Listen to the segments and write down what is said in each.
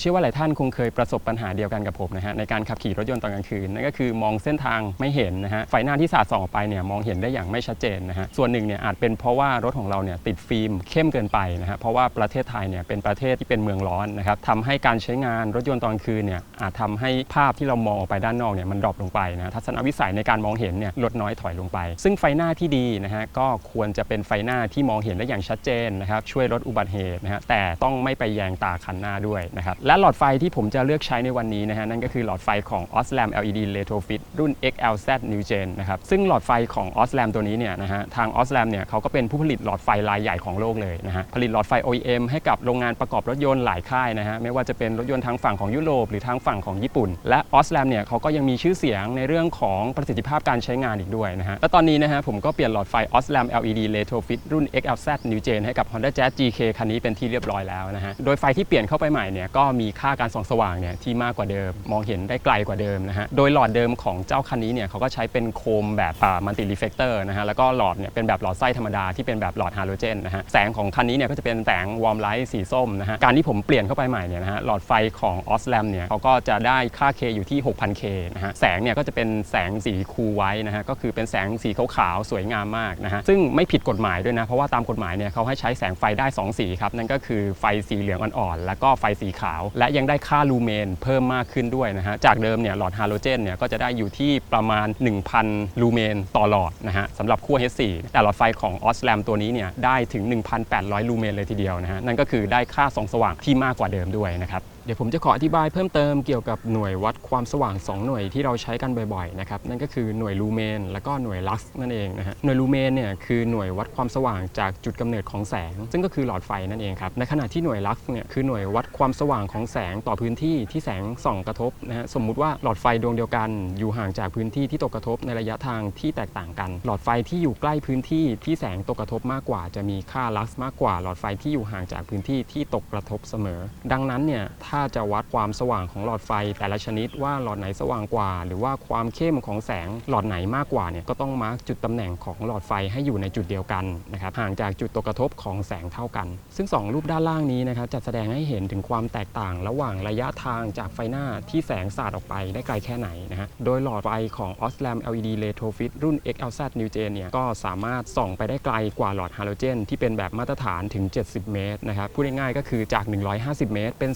เชื่อว่าหลายท่านคงเคยประสบปัญหาเดียวกันกับผมนะฮะในการขับขี่รถยนต์ตอนกลางคืนนั่นก็คือมองเส้นทางไม่เห็นนะฮะไฟหน้าที่สาดส่องออกไปเนี่ยมองเห็นได้อย่างไม่ชัดเจนนะฮะส่วนหนึ่งเนี่ยอาจเป็นเพราะว่ารถของเราเนี่ยติดฟิล์มเข้มเกินไปนะฮะเพราะว่าประเทศไทยเนี่ยเป็นประเทศที่เป็นเมืองร้อนนะครับทำให้การใช้งานรถยนต์ตอนกลางคืนเนี่ยอาจทำให้ภาพที่เรามองออกไปด้านนอกเนี่ยมันดรอปลงไปนะทัศนวิสัยในการมองเห็นเนี่ยลดน้อยถอยลงไป ซึ่งไฟหน้าที่ดีนะฮะก็ควรจะเป็นไฟหน้าที่มองเห็นได้อย่างชัดเจนนะครับช่วยลดอุบัติเหตุนะฮะแต่ต้องไม่ไปแยงตาคันหน้าด้วยนะครับและหลอดไฟที่ผมจะเลือกใช้ในวันนี้นะฮะนั่นก็คือหลอดไฟของ Oslam LED Retrofit รุ่น XLZ New Gen นะครับซึ่งหลอดไฟของ Oslam ตัวนี้เนี่ยนะฮะทาง Oslam เนี่ยเขาก็เป็นผู้ผลิตหลอดไฟรายใหญ่ของโลกเลยนะฮะผลิตหลอดไฟ OEM ให้กับโรงงานประกอบรถยนต์หลายค่ายนะฮะไม่ว่าจะเป็นรถยนต์ทางฝั่งของยุโรปหรือทางฝั่งของญี่ปุ่น และ Oslam เนี่ยเขาก็ยังมีชื่อเสียงในเรื่องของประสิทธิภาพการใช้งานอีกด้วยนะฮะและตอนนี้นะฮะผมก็เปลี่ยนหลอดไฟ Oslam LED Retrofit รุ่น XLZ New Gen ให้กับ Honda Jazz GK คันนี้เป็นที่เรียบร้อยแล้วนะฮะโดยไฟที่เปลี่ยนเข้าไปใหม่เนี่ยก็มมีค่าการส่องสว่างเนี่ยที่มากกว่าเดิม มองเห็นได้ไกลกว่าเดิมนะฮะโดยหลอดเดิมของเจ้าคันนี้เนี่ยเขาก็ใช้เป็นโคมแบบมัลติรีเฟกเตอร์นะฮะแล้วก็หลอดเนี่ยเป็นแบบหลอดไส้ธรรมดาที่เป็นแบบหลอดฮาโลเจนนะฮะแสงของคันนี้เนี่ยก็จะเป็นแสงวอร์มไลท์สีส้มนะฮะการที่ผมเปลี่ยนเข้าไปใหม่เนี่ยนะฮะหลอดไฟของ Oslam เนี่ยเขาก็จะได้ค่า K อยู่ที่ 6,000K นะฮะแสงเนี่ยก็จะเป็นแสงสีคูไว้นะฮะก็คือเป็นแสงสีขาวๆสวยงามมากนะฮะซึ่งไม่ผิดกฎหมายด้วยนะเพราะว่าตามกฎหมายเนี่ยเขาให้ใช้แสงไฟได้ 2 สีครับนั่นก็คือไฟสีเหลืองอ่อนๆแล้วก็ไฟสีขาวและยังได้ค่าลูเมนเพิ่มมากขึ้นด้วยนะฮะจากเดิมเนี่ยหลอดฮาโลเจนเนี่ยก็จะได้อยู่ที่ประมาณ 1,000 ลูเมนต่อหลอดนะฮะสำหรับขั้ว H4 แต่หลอดไฟของออสแลมตัวนี้เนี่ยได้ถึง 1,800 ลูเมนเลยทีเดียวนะฮะนั่นก็คือได้ค่าส่องสว่างที่มากกว่าเดิมด้วยนะครับ ดี๋ยวผมจะขออธิบายเพิ่มเติมเกี่ยวกับหน่วยวัดความสว่าง 2 หน่วยที่เราใช้กันบ่อยๆนะครับนั่นก็คือหน่วยลูเมนแล้วก็หน่วยลักซ์นั่นเองนะฮะหน่วยลูเมนเนี่ยคือหน่วยวัดความสว่างจากจุดกำเนิดของแสง ซึ่งก็คือหลอดไฟนั่นเองครับในขณะที่หน่วยลักซ์เนี่ยคือหน่วยวัดความสว่างของแสงต่อพื้นที่ที่แสงส่องกระทบนะฮะสมมุติว่าหลอดไฟดวงเดียวกัน อยู่ห่างจากพื้นที่ที่ตกกระทบในระยะทางที่แตกต่างกัน หลอดไฟที่อยู่ใกล้พื้นที่ที่แสงตกกระทบมากกว่า จะมีค่าลักซ์มากกว่าหลอดไฟที่อยู่ห่างจากพื้นที่ที่ตกกระทบเสมอ ดังนั้นเนี่ยถ้าาจะวัดความสว่างของหลอดไฟ แต่ละชนิดว่าหลอดไหนสว่างกว่า หรือว่าความเข้มของแสงหลอดไหนมากกว่าเนี่ยก็ต้องมาร์กจุดตำแหน่งของหลอดไฟให้อยู่ในจุดเดียวกันนะครับห่างจากจุดตกกระทบของแสงเท่ากัน ซึ่ง 2 รูปด้านล่างนี้นะครับจะแสดงให้เห็นถึงความแตกต่างระหว่างระยะทางจากไฟหน้าที่แสงสาดออกไปได้ไกลแค่ไหนนะฮะโดยหลอดไฟของ Oslam LED Retrofit รุ่น XLZ New Gen เนี่ยก็สามารถส่องไปได้ไกลกว่าหลอดฮาโลเจนที่เป็นแบบมาตรฐานถึง 70 เมตรนะครับพูดง่ายๆก็คือจาก 150 เมตร เป็น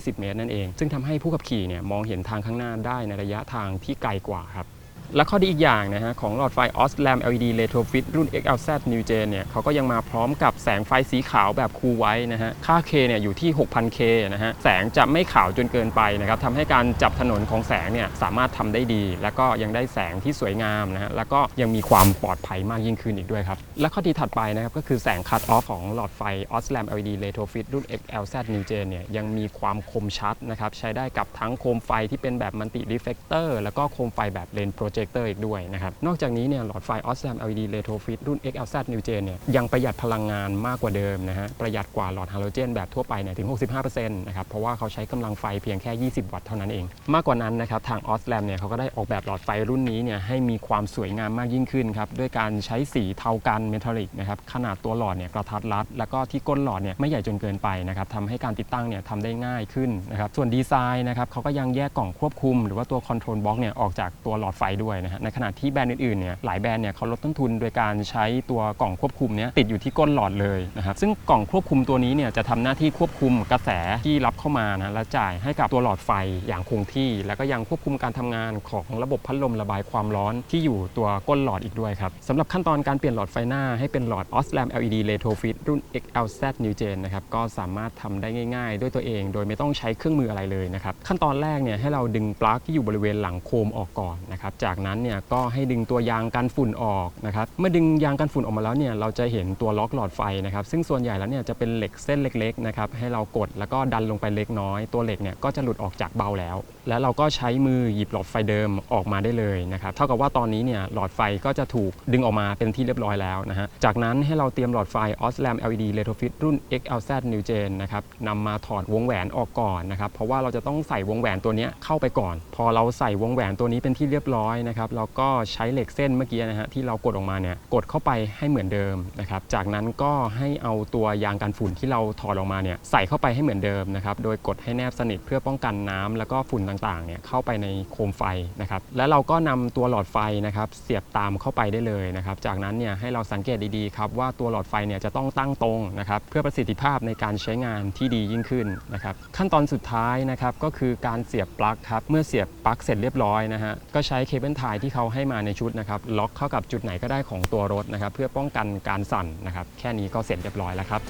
20 เมตรนั่นเอง ซึ่งทำให้ผู้ขับขี่เนี่ยมองเห็นทางข้างหน้าได้ในระยะทางที่ไกลกว่าครับ และข้อดีอีกอย่างนะฮะของหลอดไฟ Oslam LED Retrofit รุ่น XLZ New Gen เนี่ยเขาก็ยังมาพร้อมกับแสงไฟสีขาวแบบคูลไว้นะฮะ ค่า K เนี่ยอยู่ที่ 6,000K นะฮะ แสงจะไม่ขาวจนเกินไปนะครับทำให้การจับถนนของแสงเนี่ยสามารถทำได้ดี แล้วก็ยังได้แสงที่สวยงามนะฮะ แล้วก็ยังมีความปลอดภัยมากยิ่งขึ้นอีกด้วยครับ และข้อดีถัดไปนะครับก็คือแสงคัตออฟของหลอดไฟ Oslam LED Retrofit รุ่น XLZ New Gen เนี่ยยังมีความคมชัดนะครับใช้ได้กับทั้งโคมไฟที่เป็นแบบมัลติรีเฟกเตอร์แล้วก็โคมไฟแบบเลนโปรเจคเตอร์อีกด้วยนะครับ นอกจากนี้เนี่ยหลอดไฟ Oslam LED Retrofit รุ่น XLZ New Gen เนี่ยยังประหยัดพลังงานมากกว่าเดิมนะฮะประหยัดกว่าหลอดฮาโลเจนแบบทั่วไปเนี่ยถึง 65%นะครับเพราะว่าเขาใช้กำลังไฟเพียงแค่ 20 วัตต์เท่านั้นเอง มากกว่านั้นนะครับทาง Oslam เนี่ยเขาก็ได้ออกแบบหลอดไฟรุ่นนี้เนี่ยให้มีความสวยงามมากยิ่งขึ้นครับด้วยการใช้สีเทากันเมทัลลิกนะครับขนาดตัวหลอดเนี่ยกระทัดรัด แล้วก็ที่ก้นหลอดเนี่ยไม่ใหญ่จนเกินไปนะครับทำให้การติดตั้งเนี่ยทำได้ง่ายขึ้นนะครับส่วนดีไซน์นะครับเขาก็ยังแยกกล่องควบคุม หรือว่าตัวคอนโทรลบล็อกเนี่ยออกจากตัวหลอดไฟด้วยนะฮะในขณะที่แบรนด์อื่นๆเนี่ยหลายแบรนด์เนี่ยเขาลดต้นทุนโดยการใช้ตัวกล่องควบคุมเนี้ยติดอยู่ที่ก้นหลอดเลยนะครับซึ่งกล่องควบคุมตัวนี้เนี่ยจะทำหน้าที่ควบคุมกระแสที่รับเข้ามานะและจ่ายให้กับตัวหลอดไฟอย่างคงที่ แล้วก็ยังควบคุมการทำงานของระบบพัดลมระบายความร้อนที่อยู่ตัวก้นหลอดอีกด้วยครับสำหรับขั้นตอนการเปลี่ยนหลอดไฟหน้าให้เป็นหลอด Oslam LED Retrofit รุ่น XLZ New Gen นะครับก็สามารถทำได้ง่าย ๆ ด้วยตัวเอง โดยไม่ต้องใช้เครื่องมืออะไรเลยนะครับขั้นตอนแรกเนี่ยให้เราดึงปลั๊กที่อยู่บริเวณหลังโคมออกก่อนนะครับจากนั้นเนี่ยก็ให้ดึงตัวยางกันฝุ่นออกนะครับเมื่อดึงยางกันฝุ่นออกมาแล้วเนี่ยเราจะเห็นตัวล็อกหลอดไฟนะครับซึ่งส่วนใหญ่แล้วเนี่ยจะเป็นเหล็กเส้นเล็กๆนะครับให้เรากดแล้วก็ดันลงไปเล็กน้อย ตัวเหล็กเนี่ยก็จะหลุดออกจากเบาแล้ว แล้วเราก็ใช้มือหยิบหลอดไฟเดิมออกมาได้เลยนะครับเท่ากับว่าตอนนี้เนี่ยหลอดไฟก็จะถูกดึงออกมาเป็นที่เรียบร้อยแล้วนะฮะจากนั้นให้เราเตรียมหลอดไฟ Oslam LED Retrofit รุ่น XLZ New Gen นะครับนำมาถอดวงแหวนออกก่อนนะครับเพราะว่าเราจะต้องใส่วงแหวนตัวนี้เข้าไปก่อน พอเราใส่วงแหวนตัวนี้เป็นที่เรียบร้อยนะครับเราก็ใช้เหล็กเส้นเมื่อกี้นะฮะที่เรากดออกมาเนี่ยกดเข้าไปให้เหมือนเดิมนะครับจากนั้นก็ให้เอาตัวยางกันฝุ่นที่เราถอดออกมาเนี่ยใส่เข้าไปให้เหมือนเดิมนะครับโดยกดให้แนบสนิทเพื่อป้องกันน้ำแล้วก็ฝุ่นต่างๆเนี่ยเข้าไปในโคมไฟนะครับและเราก็นำตัวหลอดไฟนะครับเสียบตามเข้าไปได้เลยนะครับจากนั้นเนี่ยให้เราสังเกตดีๆครับว่าตัวหลอดไฟเนี่ยจะต้องตั้งตรงนะครับเพื่อประสิทธิภาพในการใช้งานที่ดียิ่งขึ้นนะครับขั้นตอนสุดท้ายนะครับก็คือการเสียบปลั๊กครับเมื่อเสียบปลั๊กเสร็จเรียบร้อยนะฮะก็ใช้เคเบิลนทยที่เขาให้มาในชุดนะครับล็อกเข้ากับจุดไหนก็ได้ของตัวรถนะครับเพื่อป้องกันการสั่นนะครับแค่นี้ก็เสร็จเรียบร้อยแล้วครับ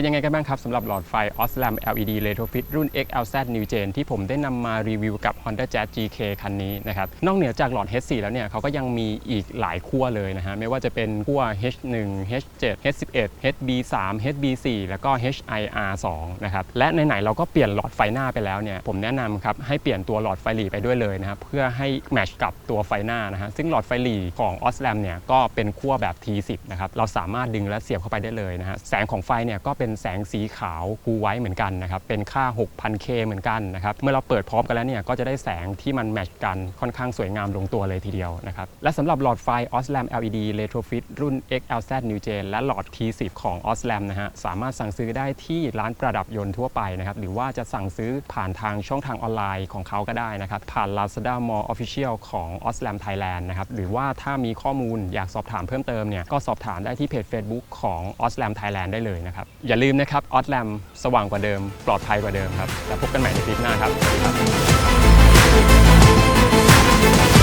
เป็นยังไงกันบ้างครับสำหรับหลอดไฟ Oslam LED Retrofit รุ่น XLZ New Gen ที่ผมได้นำมารีวิวกับ Honda Jazz GK คันนี้นะครับ นอกเหนือจากหลอด H4 แล้วเนี่ยเขาก็ยังมีอีกหลายขั้วเลยนะฮะ ไม่ว่าจะเป็นขั้ว H1 H7 H11 HB3 HB4 แล้วก็ HIR2 นะครับ และไหนๆเราก็เปลี่ยนหลอดไฟหน้าไปแล้วเนี่ย ผมแนะนำครับให้เปลี่ยนตัวหลอดไฟหลีไปด้วยเลยนะครับ เพื่อให้แมทช์กับตัวไฟหน้านะฮะ ซึ่งหลอดไฟหลีของ Oslam เนี่ยก็เป็นขั้วแบบ T10 นะครับ เราสามารถดึงและเสียบเข้าไปได้เลยนะฮะ แสงของไฟเนี่ยก็เป็นแสงสีขาวคูไว้เหมือนกันนะครับเป็นค่า 6,000K เหมือนกันนะครับเมื่อเราเปิดพร้อมกันแล้วเนี่ยก็จะได้แสงที่มันแมทช์กันค่อนข้างสวยงามลงตัวเลยทีเดียวนะครับและสำหรับหลอดไฟ Oslam LED Retrofit รุ่น XLZ New Gen และหลอด T10 ของ Oslam นะฮะสามารถสั่งซื้อได้ที่ร้านประดับยนต์ทั่วไปนะครับหรือว่าจะสั่งซื้อผ่านทางช่องทางออนไลน์ของเขาก็ได้นะครับผ่าน Lazada Mall Official ของ Oslam Thailand นะครับหรือว่าถ้ามีข้อมูลอยากสอบถามเพิ่มเติมเนี่ยก็สอบถามได้ที่เพจ Facebook ของ Oslam Thailand ได้เลยนะครับอย่าลืมนะครับออสแลมสว่างกว่าเดิม ปลอดภัยกว่าเดิมครับ แล้วพบกันใหม่ในคลิปหน้าครับสวัสดีครับ